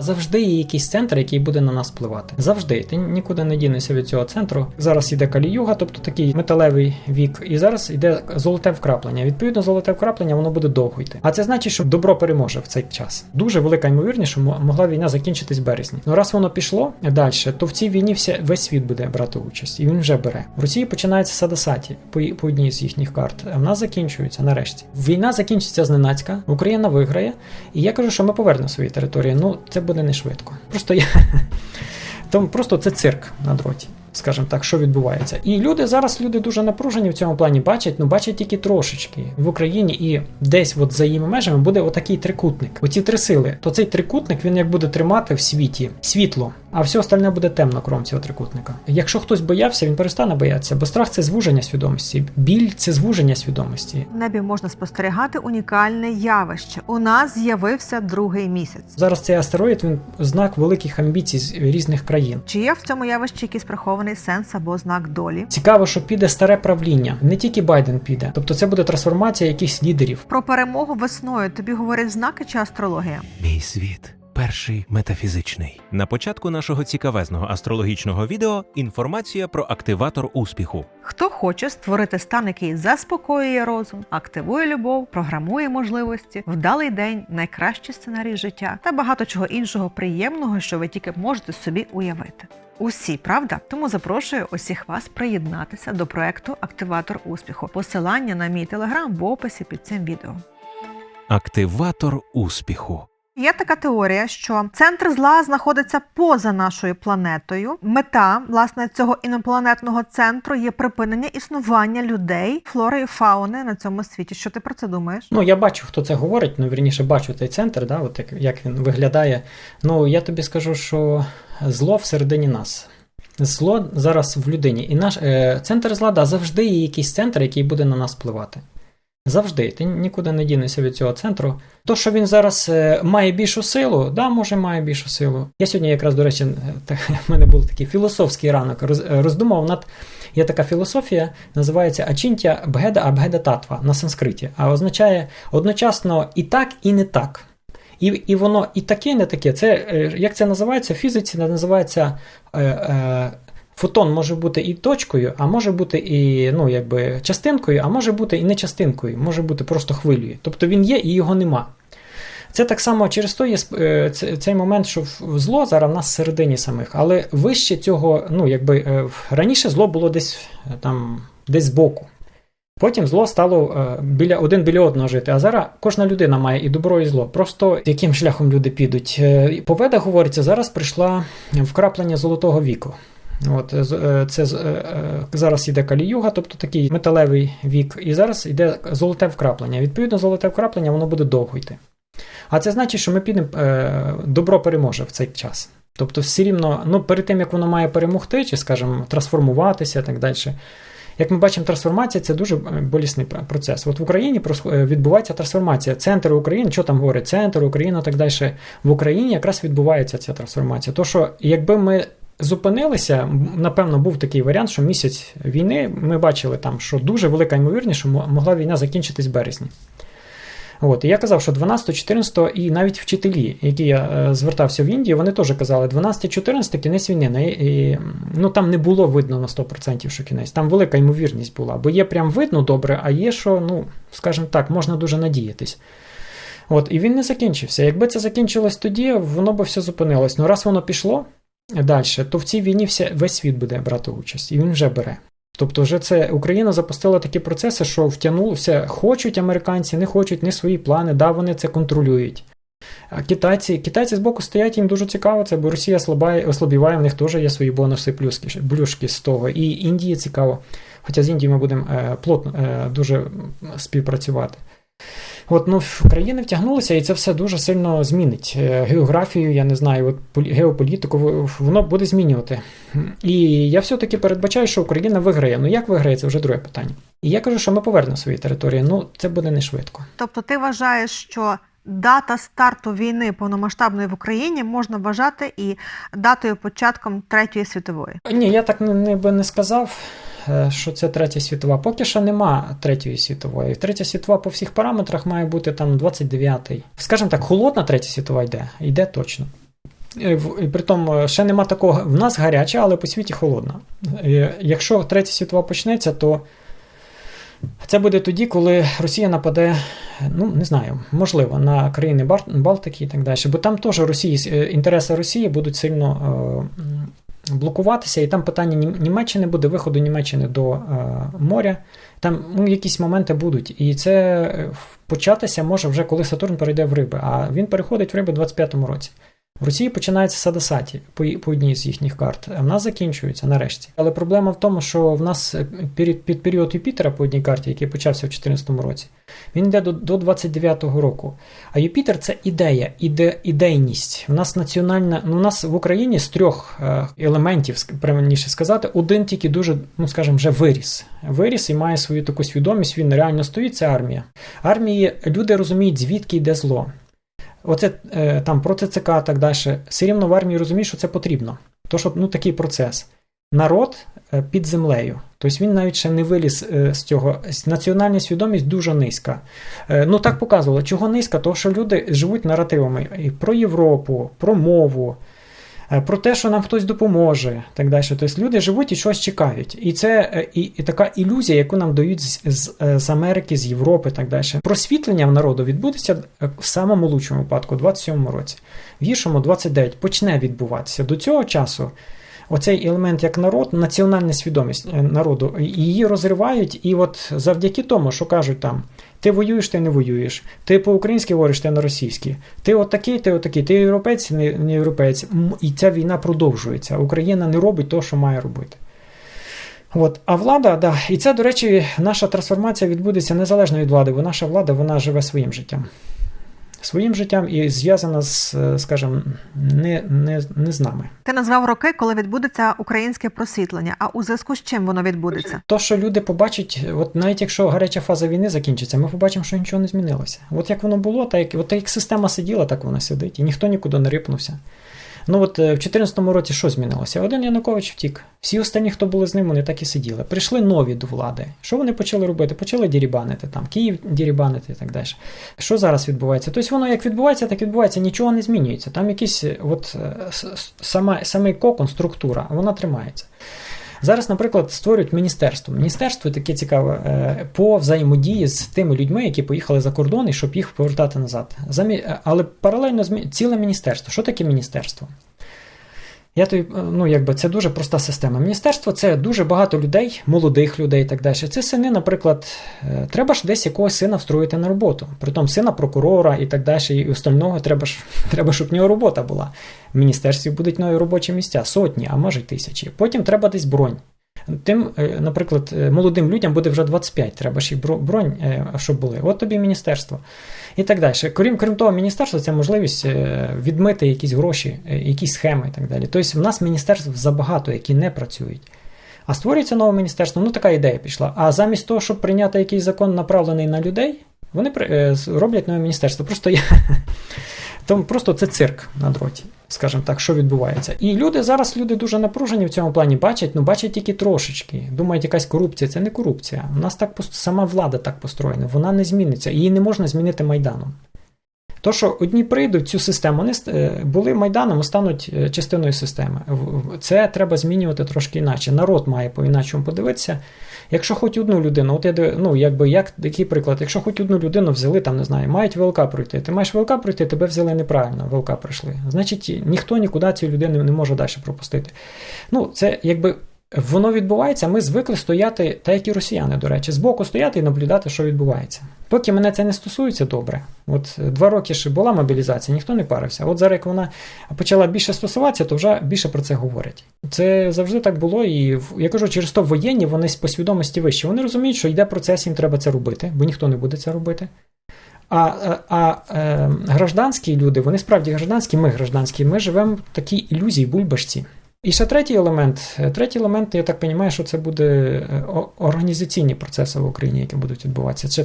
Завжди є якийсь центр, який буде на нас впливати. Завжди. Ти нікуди не дінешся від цього центру. Зараз іде каліюга, тобто такий металевий вік, і зараз іде золоте вкраплення. Відповідно, золоте вкраплення воно буде довго йти. А це значить, що добро переможе в цей час. Дуже велика ймовірність, що могла війна закінчитись в березні. Ну раз воно пішло далі, то в цій війні вся, весь світ буде брати участь, і він вже бере. В Росії починається Садасаті по, по одній з їхніх карт. В нас закінчується нарешті. Війна закінчиться зненацька, Україна виграє. І я кажу, що ми повернемо свої території. Ну, це буде не швидко. Просто я. Тому просто це цирк на дроті. Скажімо так, що відбувається. І люди зараз люди дуже напружені в цьому плані бачать, ну бачать тільки трошечки в Україні, і десь от за її межами буде отакий трикутник. Оці три сили. То цей трикутник він як буде тримати в світі світло, а все остальне буде темно, крім цього трикутника. Якщо хтось боявся, він перестане боятися, бо страх це звуження свідомості, біль це звуження свідомості. В небі можна спостерігати унікальне явище. У нас з'явився другий місяць. Зараз цей астероїд він знак великих амбіцій з різних країн. Чи є в цьому явищі якийсь прихований сенс або знак долі? Цікаво, що піде старе правління. Не тільки Байден піде, тобто це буде трансформація якихось лідерів. Про перемогу весною тобі говорять знаки чи астрологія? Мій світ перший метафізичний. На початку нашого цікавезного астрологічного відео інформація про активатор успіху. Хто хоче створити стан, який заспокоює розум, активує любов, програмує можливості, вдалий день, найкращий сценарій життя та багато чого іншого приємного, що ви тільки можете собі уявити. Усі, правда? Тому запрошую усіх вас приєднатися до проекту Активатор успіху. Посилання на мій телеграм в описі під цим відео. Активатор успіху. Є така теорія, що центр зла знаходиться поза нашою планетою. Мета власне цього інопланетного центру є припинення існування людей, флори і фауни на цьому світі. Що ти про це думаєш? Ну я бачу, хто це говорить. Ну вірніше бачу цей центр, да, от як, як він виглядає. Ну я тобі скажу, що зло всередині нас. Зло зараз в людині. І наш е, центр зла да, завжди є якийсь центр, який буде на нас впливати. Завжди. Ти нікуди не дінешся від цього центру. То, що він зараз е, має більшу силу, да, може має більшу силу. Я сьогодні, якраз, до речі, е, так, в мене був такий філософський ранок, е, роздумав над. Є така філософія, називається Ачінтя Бгеда Абгеда Татва на санскриті, а означає одночасно і так, і не так. І, і воно і таке, і не таке. Це, як це називається в фізиці, називається е, е, фотон може бути і точкою, а може бути і ну, якби, частинкою, а може бути і не частинкою, може бути просто хвилею. Тобто він є і його нема. Це так само через то є е, це- цей момент, що зло зараз в нас всередині самих, але вище цього, ну якби е, раніше зло було десь е, там десь збоку. Потім зло стало е, біля один біля одного жити. А зараз кожна людина має і добро, і зло. Просто яким шляхом люди підуть. Е, По ведах говориться, зараз прийшла вкраплення золотого віку. От е, е, це е, зараз іде каліюга, тобто такий металевий вік, і зараз іде золоте вкраплення. Відповідно, золоте вкраплення воно буде довго йти. А це значить, що ми підемо, добро переможе в цей час. Тобто, все рівно, ну, перед тим як воно має перемогти, чи, скажімо, трансформуватися і так далі. Як ми бачимо, трансформація це дуже болісний процес. От в Україні відбувається трансформація. Центр України, що там говорять, центр Україна, так далі. В Україні якраз відбувається ця трансформація. То, що якби ми зупинилися, напевно, був такий варіант, що місяць війни ми бачили там, що дуже велика ймовірність, що могла війна закінчитись в березні. От, і я казав, що 12, 14 і навіть вчителі, які я е, звертався в Індію, вони теж казали, 12, 14 кінець війни. Ну, і, ну там не було видно на 100%, що кінець. Там велика ймовірність була. Бо є прям видно добре, а є, що, ну, скажімо так, можна дуже надіятись. От, і він не закінчився. Якби це закінчилось тоді, воно би все зупинилось. Ну, раз воно пішло далі, то в цій війні вся, весь світ буде брати участь, і він вже бере. Тобто, вже це Україна запустила такі процеси, що втягнулося, хочуть американці, не хочуть, не свої плани, да, вони це контролюють. А китайці, китайці з боку стоять, їм дуже цікаво це, бо Росія слабає, ослабіває, в них теж є свої бонуси, плюски, блюшки з того. І Індії цікаво. Хоча з Індією ми будемо е, плотно е, дуже співпрацювати. От, ну, країни втягнулися, і це все дуже сильно змінить. Е, Географію, я не знаю, от, геополітику, воно буде змінювати. І я все-таки передбачаю, що Україна виграє. Ну як виграє, це вже друге питання. І я кажу, що ми повернемо свої території. Ну, це буде не швидко. Тобто, ти вважаєш, що дата старту війни повномасштабної в Україні можна вважати і датою початком Третьої світової? Ні, я так не, би не сказав, що це третя світова. Поки що нема третьої світової. Третя світова по всіх параметрах має бути там 29-й. Скажімо так, холодна третя світова йде. Йде точно. Е, Притом е, ще нема такого. В нас гаряча, але по світі холодна. Е, Якщо Третя світова почнеться, то це буде тоді, коли Росія нападе, ну не знаю, можливо, на країни Балтики і так далі. Бо там теж Росії, е, інтереси Росії будуть сильно е, блокуватися, і там питання Німеччини буде, виходу Німеччини до е, моря. Там ну, якісь моменти будуть. І це е, початися може вже коли Сатурн перейде в риби. А він переходить в риби в 25-му році. В Росії починається Садасаті по, одній з їхніх карт, а в нас закінчується нарешті. Але проблема в тому, що в нас е, під, період Юпітера по одній карті, який почався в 2014 році, він йде до, до 29-го року. А Юпітер це ідея, іде, ідейність. У нас національна, ну у нас в Україні з трьох е, елементів, правильніше сказати, один тільки дуже, ну скажімо, вже виріс. Виріс і має свою таку свідомість, він реально стоїть, це армія. Армії люди розуміють, звідки йде зло. Оце е, там про ТЦК так далі. Все рівно в армії розуміє, що це потрібно. То, що ну, такий процес. Народ е, під землею. Тобто він навіть ще не виліз е, з цього. Національна свідомість дуже низька. Ну так показувало. Чого низька? Тому що люди живуть наративами і про Європу, про мову, про те, що нам хтось допоможе. Так далі. Тобто люди живуть і щось чекають. І це е, і, і така ілюзія, яку нам дають з, з, е, з Америки, з Європи. Так далі. Просвітлення в народу відбудеться е, в самому лучшому випадку, у 27-му році. В гіршому 29 почне відбуватися. До цього часу оцей елемент як народ, національна свідомість е, народу, її розривають, і от завдяки тому, що кажуть там. Ти воюєш, ти не воюєш. Ти по-українськи говориш, ти на російській. Ти отакий, ти отакий. Ти європейець, не, європейець. І ця війна продовжується. Україна не робить того, що має робити. От. А влада, да. І це, до речі, наша трансформація відбудеться незалежно від влади, бо наша влада вона живе своїм життям. Своїм життям і зв'язана з, скажем, скажімо, не, не, не з нами. Ти назвав роки, коли відбудеться українське просвітлення. А у зв'язку з чим воно відбудеться? То, що люди побачать, от навіть якщо гаряча фаза війни закінчиться, ми побачимо, що нічого не змінилося. От як воно було, так як, от як система сиділа, так вона сидить, і ніхто нікуди не рипнувся. Ну от е, в 2014 році що змінилося? Один Янукович втік. Всі останні, хто були з ним, вони так і сиділи. Прийшли нові до влади. Що вони почали робити? Почали дірібанити там, Київ дірібанити і так далі. Що зараз відбувається? Тобто воно як відбувається, так відбувається, нічого не змінюється. Там якийсь от е, сама, самий кокон, структура, вона тримається. Зараз, наприклад, створюють міністерство. Міністерство таке цікаве е, по взаємодії з тими людьми, які поїхали за кордон, і щоб їх повертати назад. Але паралельно з ціле міністерство. Що таке міністерство? Я тобі, е, ну, якби це дуже проста система. Міністерство це дуже багато людей, молодих людей і так далі. Це сини, наприклад, е, треба ж десь якогось сина встроїти на роботу. Притом сина прокурора і так далі, і остального треба ж треба, щоб в нього робота була. В міністерстві будуть нові робочі місця, сотні, а може й тисячі. Потім треба десь бронь. Тим, е, наприклад, е, молодим людям буде вже 25, треба бро- бронь, е, щоб були. От тобі міністерство. І так далі. Крім, крім того, міністерство це можливість відмити якісь гроші, якісь схеми і так далі. Тобто в нас міністерств забагато, які не працюють. А створюється нове міністерство, ну така ідея пішла. А замість того, щоб прийняти якийсь закон, направлений на людей, вони роблять нове міністерство. Просто я. Тому просто це цирк на дроті, скажімо так, що відбувається. І люди зараз люди дуже напружені в цьому плані, бачать, ну бачать тільки трошечки. Думають, якась корупція. Це не корупція. У нас так сама влада так построєна, вона не зміниться. Її не можна змінити майданом. То, що одні прийдуть цю систему, вони е, були майданом, стануть е, частиною системи. Це треба змінювати трошки інакше. Народ має по-іначому подивитися. Якщо хоч одну людину, от я ну якби як який приклад, якщо хоч одну людину взяли, там не знаю, мають ВЛК пройти. Ти маєш ВЛК пройти, тебе взяли неправильно, ВЛК пройшли. Значить, ніхто нікуди цю людину не може далі пропустити. Ну, це якби. Воно відбувається, ми звикли стояти, так як і росіяни, до речі, збоку стояти і наблюдати, що відбувається. Поки мене це не стосується, добре. От е, два роки ще була мобілізація, ніхто не парився. От зараз, як вона почала більше стосуватися, то вже більше про це говорять. Це завжди так було, і я кажу, через то воєнні вони по свідомості вищі. Вони розуміють, що йде процес, їм треба це робити, бо ніхто не буде це робити. А, а, а е, гражданські люди, вони справді гражданські, ми гражданські, ми живемо в такій ілюзії, бульбашці. І ще третій елемент. Третій елемент, я так розумію, що це буде е, організаційні процеси в Україні, які будуть відбуватися. Це,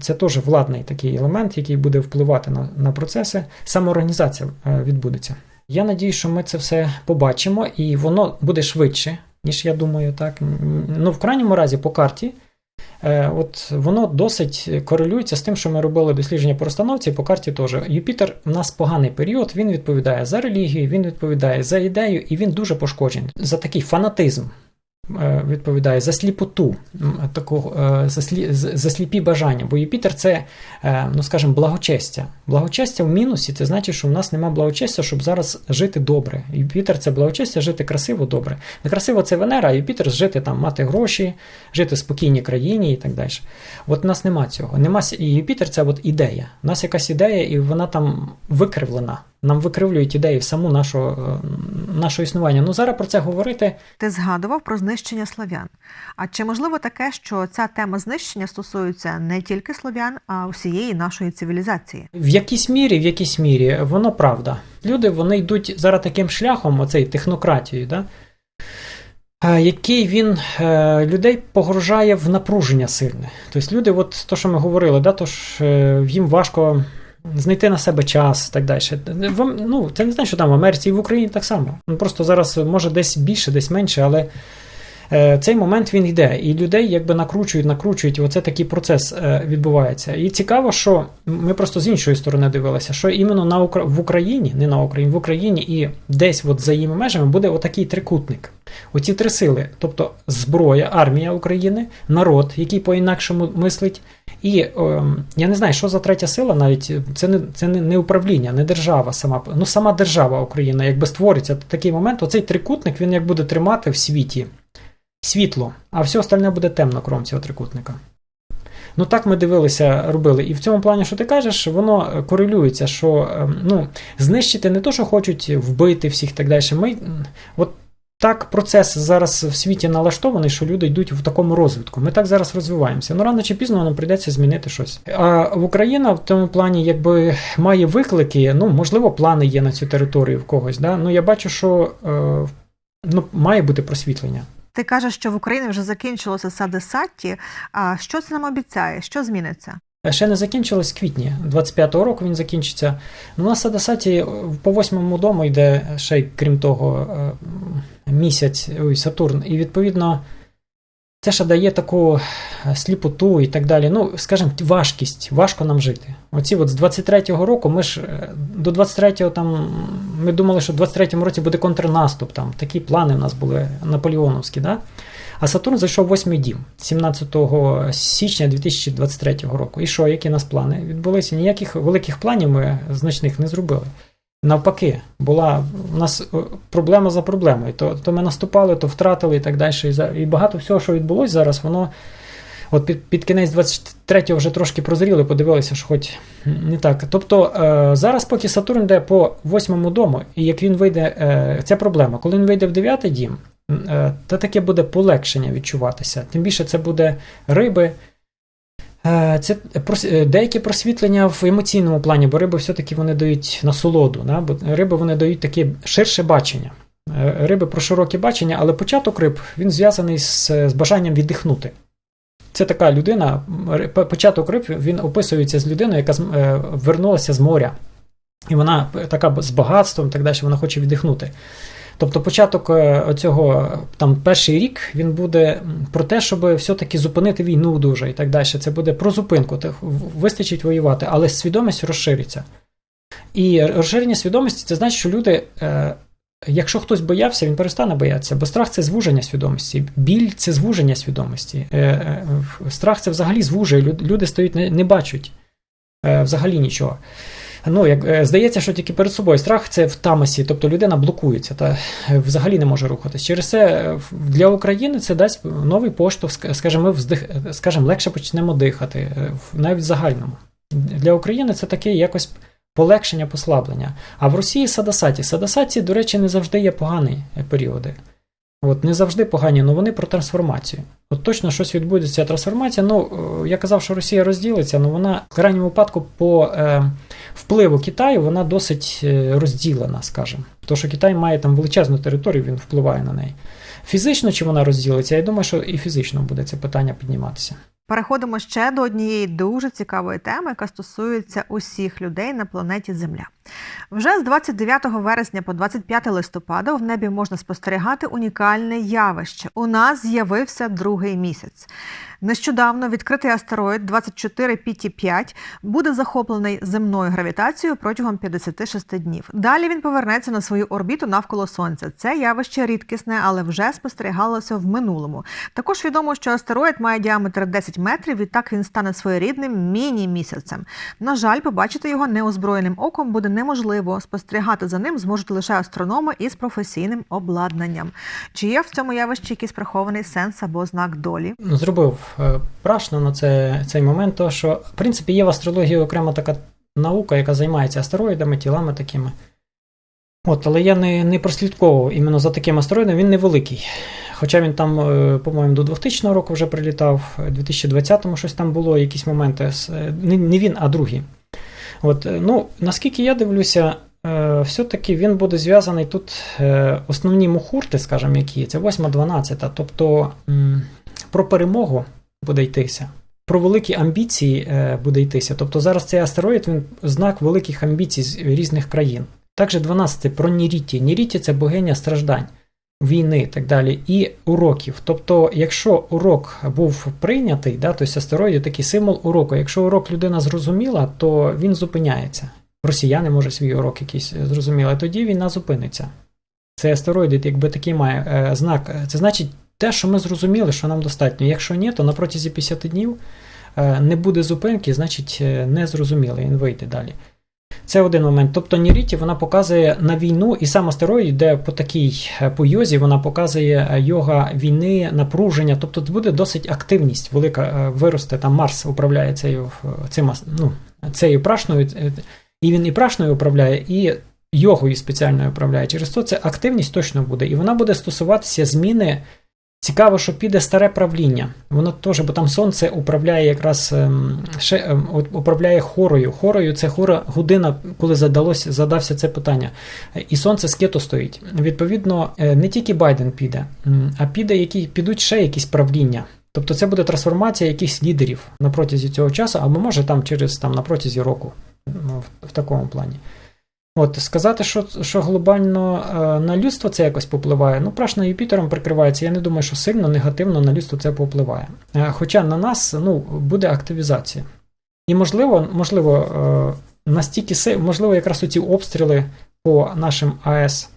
це теж владний такий елемент, який буде впливати на, на процеси. Самоорганізація е, відбудеться. Я надію, що ми це все побачимо, і воно буде швидше, ніж я думаю, так. Ну, в крайньому разі, по карті, от воно досить корелюється з тим, що ми робили дослідження по розстановці, по карті теж. Юпітер у нас поганий період, він відповідає за релігію, він відповідає за ідею, і він дуже пошкоджений за такий фанатизм. Е, Відповідає за сліпоту, таку, е, за, слі, за сліпі бажання. Бо Юпітер це, е, ну скажімо, благочестя. Благочестя в мінусі це значить, що в нас немає благочестя, щоб зараз жити добре. Юпітер це благочестя, жити красиво, добре. Не красиво це Венера, а Юпітер жити там, мати гроші, жити в спокійній країні і так далі. От у нас нема цього. Нема, і Юпітер це от ідея. У нас якась ідея, і вона там викривлена. Нам викривлюють ідеї в саму нашого, е, існування. Ну зараз про це говорити. Ти згадував про знищення слов'ян. А чи можливо таке, що ця тема знищення стосується не тільки слов'ян, а всієї нашої цивілізації? В якійсь мірі, в якійсь мірі, воно правда. Люди вони йдуть зараз таким шляхом, оцей технократією, да? е, який він е, людей погружає в напруження сильне. Тобто люди, от то, що ми говорили, да, то ж е, їм важко знайти на себе час і так далі. Вам, ну, це не знаю, що там в Америці і в Україні так само. Ну, просто зараз може десь більше, десь менше, але цей момент він йде, і людей якби накручують, накручують, і оце такий процес е, відбувається. І цікаво, що ми просто з іншої сторони дивилися, що іменно на Укра... в Україні, не на Україні, в Україні і десь от за її межами буде отакий трикутник. Оці три сили, тобто зброя, армія України, народ, який по-інакшому мислить. І е, я не знаю, що за третя сила, навіть це не це не управління, не держава сама. Ну сама держава Україна, якби створиться такий момент, оцей трикутник він як буде тримати в світі світло, а все остальне буде темно, крім цього трикутника. Ну так ми дивилися, робили. І в цьому плані, що ти кажеш, воно е, корелюється, що е, ну, знищити не то, що хочуть вбити всіх так далі. Ми, от так процес зараз в світі налаштований, що люди йдуть в такому розвитку. Ми так зараз розвиваємося. Ну рано чи пізно нам прийдеться змінити щось. А Україна в тому плані, якби має виклики, ну можливо, плани є на цю територію в когось. Да? Ну я бачу, що е, ну, має бути просвітлення. Ти кажеш, що в Україні вже закінчилося Саде Сатті. А що це нам обіцяє? Що зміниться? Ще не закінчилось в квітні 25-го року він закінчиться. Ну, на Садасаті по восьмому дому йде ще крім того е, місяць, ой, Сатурн, і відповідно це ще дає таку е, сліпоту і так далі. Ну, скажімо, важкість, важко нам жити. Оці от з 23-го року ми ж е, до 23-го там ми думали, що в 23-му році буде контрнаступ. Там такі плани в нас були наполеоновські. Да? А Сатурн зайшов в восьмий дім 17 січня 2023 року. І що, які у нас плани? Відбулися ніяких великих планів ми значних не зробили. Навпаки, була у нас е, проблема за проблемою. То, то ми наступали, то втратили і так далі. І, багато всього, що відбулося зараз, воно от під, під кінець 23-го вже трошки прозріли, подивилися, що хоч не так. Тобто е, зараз, поки Сатурн йде по восьмому дому, і як він вийде, е, це проблема. Коли він вийде в дев'ятий дім, е, то таке буде полегшення відчуватися. Тим більше це буде риби. Е, Це е, деякі просвітлення в емоційному плані, бо риби все-таки вони дають насолоду. Да? Бо риби вони дають таке ширше бачення. Е, Риби про широке бачення, але початок риб він зв'язаний з, з бажанням віддихнути. Це така людина, початок риб він описується з людиною, яка вернулася з моря. І вона така з багатством, так далі, вона хоче віддихнути. Тобто початок е, оцього там перший рік він буде про те, щоб все-таки зупинити війну дуже і так далі. Це буде про зупинку. Вистачить воювати, але свідомість розшириться. І розширення свідомості це значить, що люди, е, якщо хтось боявся, він перестане боятися, бо страх це звуження свідомості, біль це звуження свідомості. Е, Страх це взагалі звужує. Люди стоять, не, бачать взагалі нічого. Ну, як е, здається, що тільки перед собою страх це в тамасі, тобто людина блокується та е, взагалі не може рухатись. Через це е, для України це дасть новий поштовх, ск- скажімо, ми скажімо, легше почнемо дихати, навіть в загальному. Для України це таке якось полегшення, послаблення. А в Росії Садасаті. Садасаті, до речі, не завжди є погані періоди. От не завжди погані, але вони про трансформацію. От точно щось відбудеться трансформація. Ну, я казав, що Росія розділиться, але вона в крайньому випадку по е, впливу Китаю вона досить е, розділена, скажімо. Тому що Китай має там величезну територію, він впливає на неї. Фізично чи вона розділиться? Я думаю, що і фізично буде це питання підніматися. Переходимо ще до однієї дуже цікавої теми, яка стосується усіх людей на планеті Земля. Вже з 29 вересня по 25 листопада в небі можна спостерігати унікальне явище. У нас з'явився другий місяць. Нещодавно відкритий астероїд 24 PT5 буде захоплений земною гравітацією протягом 56 днів. Далі він повернеться на свою орбіту навколо Сонця. Це явище рідкісне, але вже спостерігалося в минулому. Також відомо, що астероїд має діаметр 10 метрів, і так він стане своєрідним міні-місяцем. На жаль, побачити його неозброєним оком буде неможливо. Спостерігати за ним зможуть лише астрономи із професійним обладнанням. Чи є в цьому явищі якийсь прихований сенс або знак долі? Зробив прашно на це, цей момент, то що, в принципі, є в астрології окрема така наука, яка займається астероїдами, тілами такими. От, але я не, не прослідковував іменно за таким астероїдом, він невеликий. Хоча він там, е, по-моєму, до 2000 року вже прилітав, у 2020-му щось там було, якісь моменти. Е, Не, не він, а другий. От, е, ну, наскільки я дивлюся, е, все-таки він буде зв'язаний тут е, основні мухурти, скажімо, які це 8-12, тобто про перемогу буде йтися. Про великі амбіції буде йтися. Тобто зараз цей астероїд він знак великих амбіцій з різних країн. Також 12 про Ніріті. Ніріті це богиня страждань, війни і так далі, і уроків. Тобто, якщо урок був прийнятий, да, тобто астероїд такий символ уроку. Якщо урок людина зрозуміла, то він зупиняється. Росіяни, може, свій урок якийсь зрозуміли, тоді війна зупиниться. Цей астероїд, якби такий має е, знак. Це значить те, що ми зрозуміли, що нам достатньо. Якщо ні, то на протязі 50 днів е, не буде зупинки, значить е, не зрозуміло, він вийде далі. Це один момент. Тобто Ніріті вона показує на війну, і сам астероїд йде по такій е, по йозі, вона показує йога війни, напруження. Тобто буде досить активність велика виросте. Там Марс управляє цією, цим, ну, цією прашною, і він і прашною управляє, і йогою спеціальною управляє. Через то це активність точно буде. І вона буде стосуватися зміни. Цікаво, що піде старе правління. Воно теж, бо там сонце управляє якраз ем, ще ем, управляє хорою. Хорою це хора година, коли задалось, задався це питання. І сонце з кето стоїть. Відповідно, е, не тільки Байден піде, а піде які підуть ще якісь правління. Тобто це буде трансформація якихось лідерів на протязі цього часу, або може там через там на протязі року, ну, в, в такому плані. От сказати, що, що глобально е, на людство це якось попливає. Ну, прашна Юпітером прикривається. Я не думаю, що сильно негативно на людство це попливає. Е, хоча на нас ну, буде активізація. І можливо, можливо, е, настільки можливо, якраз оці обстріли по нашим АЕС,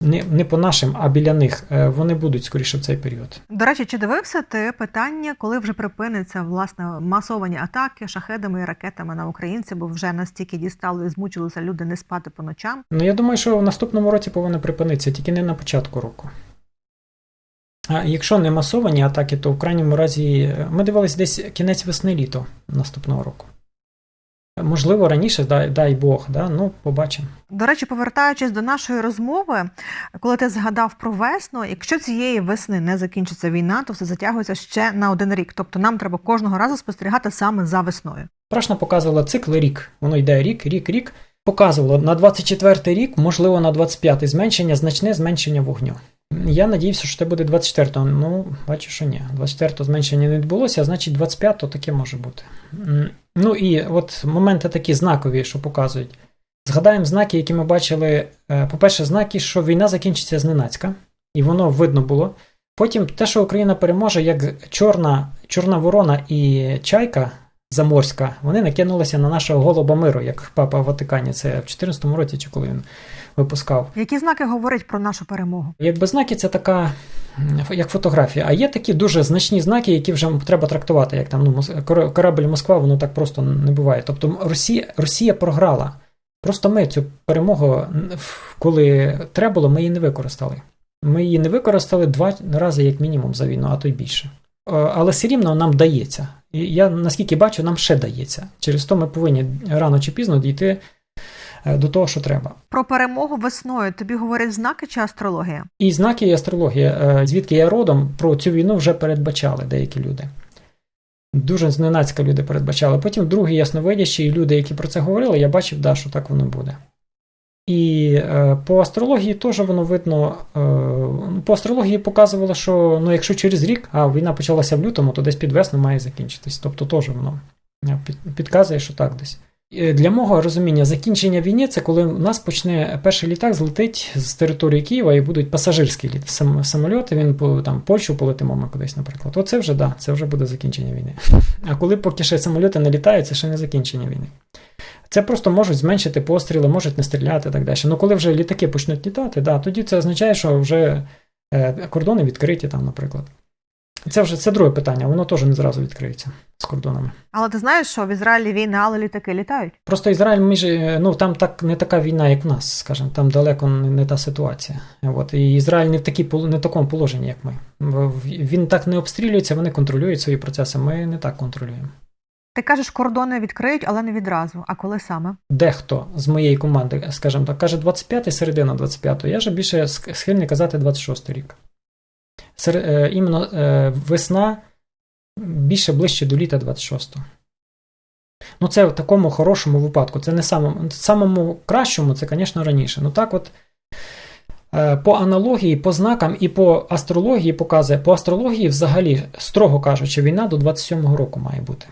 не, не по нашим, а біля них, е, вони будуть скоріше в цей період. До речі, чи дивився ти питання, коли вже припиниться власне масовані атаки шахедами і ракетами на українців, бо вже настільки дістало і змучилися люди не спати по ночам? Ну, я думаю, що в наступному році повинно припинитися, тільки не на початку року. А якщо не масовані атаки, то в крайньому разі е, ми дивились десь кінець весни-літо наступного року. Можливо, раніше, дай, дай Бог, да? ну, побачимо. До речі, повертаючись до нашої розмови, коли ти згадав про весну, якщо цієї весни не закінчиться війна, то все затягується ще на один рік. Тобто нам треба кожного разу спостерігати саме за весною. Страшно показувала цикл рік. Воно йде рік, рік, рік. Показувало на 24 рік, можливо, на 25 зменшення, значне зменшення вогню. Я надіявся, що це буде 24-го. Ну, бачу, що ні. 24-го зменшення не відбулося, а значить 25-го таке може бути. Ну і от моменти такі знакові, що показують. Згадаємо знаки, які ми бачили. Е, По-перше, знаки, що війна закінчиться зненацька, і воно видно було. Потім те, що Україна переможе, як чорна, чорна ворона і чайка заморська, вони накинулися на нашого голуба миру, як папа в Ватикані. Це в 14-му році, чи коли він випускав. Які знаки говорять про нашу перемогу? Якби знаки це така, як фотографія. А є такі дуже значні знаки, які вже треба трактувати, як там ну, корабль Москва, воно так просто не буває. Тобто Росія, Росія програла. Просто ми цю перемогу, коли треба було, ми її не використали. Ми її не використали два рази, як мінімум, за війну, а то й більше. Е, Але все рівно нам дається. І я наскільки бачу, нам ще дається. Через то ми повинні рано чи пізно дійти е, до того, що треба. Про перемогу весною тобі говорять знаки чи астрологія? І знаки і астрологія, е, звідки я родом, про цю війну вже передбачали деякі люди. Дуже зненацька люди передбачали. Потім другі ясновидящі люди, які про це говорили, я бачив, да, що так воно буде. І е, по астрології теж воно видно. Е, ну, по астрології показувало, що ну, якщо через рік, а війна почалася в лютому, то десь під весну має закінчитись. Тобто теж воно е, підказує, що так десь. Для мого розуміння, закінчення війни це коли у нас почне перший літак злетить з території Києва і будуть пасажирські літ, сам, самольоти, він там, Польщу полетимо ми кудись, наприклад. Оце вже да, це вже буде закінчення війни. А коли поки ще самольоти не літають, це ще не закінчення війни. Це просто можуть зменшити постріли, можуть не стріляти і так далі. Ну коли вже літаки почнуть літати, да, тоді це означає, що вже е, кордони відкриті там, наприклад. Це вже це друге питання, воно теж не зразу відкриється з кордонами. Але ти знаєш, що в Ізраїлі війна, але літаки літають? Просто Ізраїль між, ну там так не така війна, як в нас, скажімо, там далеко не, не та ситуація. От і Ізраїль не в такі не в такому положенні, як ми. Він так не обстрілюється, вони контролюють свої процеси. Ми не так контролюємо. Ти кажеш, кордони відкриють, але не відразу. А коли саме? Дехто з моєї команди, скажімо так, каже 25-й, середина 25-го. Я же більше схильний казати 26-й рік. Сер, е, іменно е, весна більше ближче до літа 26-го. Ну, це в такому хорошому випадку. Це не самому, самому кращому, це, звісно, раніше. Ну так от. е, По аналогії, по знакам і по астрології показує. По астрології, взагалі, строго кажучи, війна до 27-го року має бути.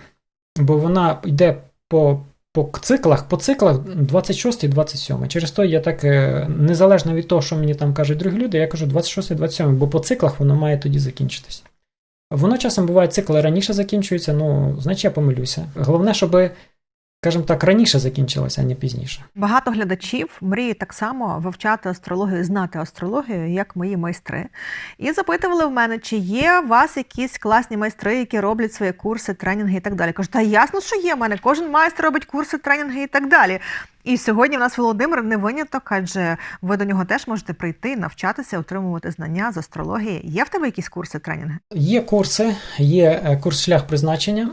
Бо вона йде по, по циклах, по циклах 26 27. Через то я так, е, незалежно від того, що мені там кажуть другі люди, я кажу 26 27, бо по циклах воно має тоді закінчитись. Воно часом буває цикли раніше закінчуються, ну, значить я помилюся. Головне, щоб, скажімо так, раніше закінчилося, а не пізніше. Багато глядачів мріють так само вивчати астрологію, знати астрологію, як мої майстри. І запитували в мене, чи є у вас якісь класні майстри, які роблять свої курси, тренінги і так далі. Кажу, та ясно, що є. в мене кожен майстер робить курси, тренінги і так далі. І сьогодні в нас Володимир не виняток, адже ви до нього теж можете прийти, навчатися, отримувати знання з астрології. Є в тебе якісь курси, тренінги? Є курси, є е, курс шлях призначення.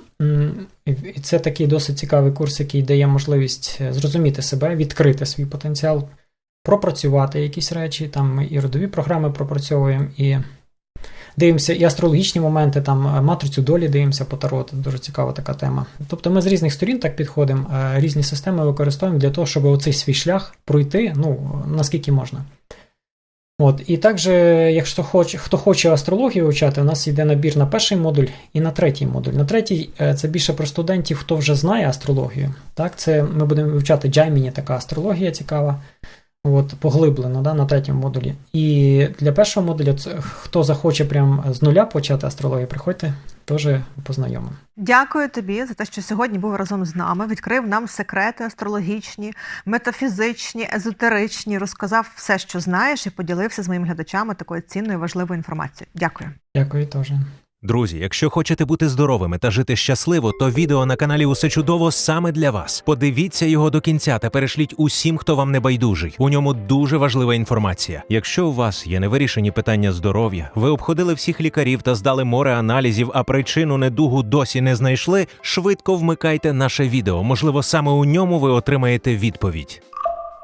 Це такий досить цікавий курс, який дає можливість е, зрозуміти себе, відкрити свій потенціал, пропрацювати якісь речі. Там ми і родові програми пропрацьовуємо, і дивимося і астрологічні моменти, там е, матрицю долі дивимося по таро. Це дуже цікава така тема. Тобто ми з різних сторін так підходимо, е, різні системи використовуємо для того, щоб оцей свій шлях пройти, ну, наскільки можна. От, і також, якщо хоче, хто хоче астрологію вивчати, у нас йде набір на перший модуль і на третій модуль. На третій е, це більше про студентів, хто вже знає астрологію. Так, це ми будемо вивчати Джайміні, така астрологія цікава. От, поглиблено да, на третьому модулі. І для першого модуля, це, хто захоче прям з нуля почати астрологію, приходьте, теж познайомимо. Дякую тобі за те, що сьогодні був разом з нами, відкрив нам секрети астрологічні, метафізичні, езотеричні, розказав все, що знаєш, і поділився з моїми глядачами такою цінною важливою інформацією. Дякую. Дякую теж. Друзі, якщо хочете бути здоровими та жити щасливо, то відео на каналі Усе чудово саме для вас. Подивіться його до кінця та перешліть усім, хто вам не байдужий. У ньому дуже важлива інформація. Якщо у вас є невирішені питання здоров'я, ви обходили всіх лікарів та здали море аналізів, а причину недугу досі не знайшли. Швидко вмикайте наше відео. Можливо, саме у ньому ви отримаєте відповідь.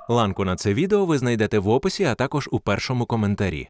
Ланку на це відео ви знайдете в описі, а також у першому коментарі.